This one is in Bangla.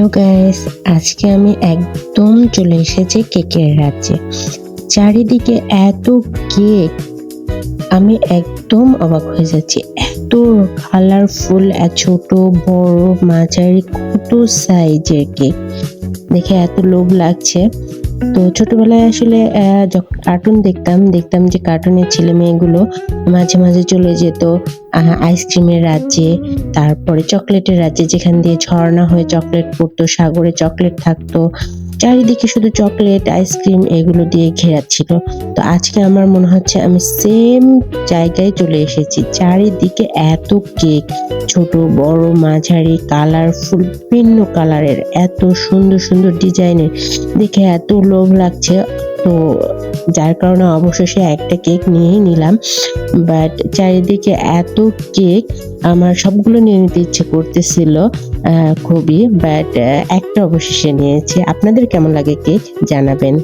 হ্যালো গাইস আজকে আমি একদম চলে এসেছি কেকের রাজ্যে। চারিদিকে এত কেক আমি একদম অবাক হয়ে যাচ্ছি। এত কালারফুল ছোট, বড়, মাঝারি, কত সাইজের কেক দেখে এত লোভ লাগছে। তো ছোটবেলায় আসলে কার্টুন দেখতাম দেখতাম যে কার্টুনের ছেলে মেয়েগুলো মাঝে মাঝে চলে যেত আইসক্রিমের রাজ্যে, তারপরে চকলেটের রাজ্যে যেখান দিয়ে ঝর্ণা হয়ে চকলেট পড়তো, সাগরে চকলেট থাকতো চারিদিকে শুধু চকলেট, আইসক্রিম এগুলো দিয়ে ঘেরা ছিল। তো আজকে আমার মনে হচ্ছে আমি সেম জায়গায় চলে এসেছি। চারিদিকে এত কেক, ছোট, বড়, মাঝারি কালারফুল ভিন্ন কালারের এত সুন্দর সুন্দর ডিজাইনের দেখে এত লোভ লাগছে। তো যার কারণে অবশেষে একটা কেক নিয়েই নিলাম। বাট চারিদিকে এত কেক, আমার সবগুলো নিয়ে নিতে ইচ্ছে করতেছিল। খুবই বাট একটা অবশেষে নিয়েছি। আপনাদের কেমন লাগে কেক জানাবেন?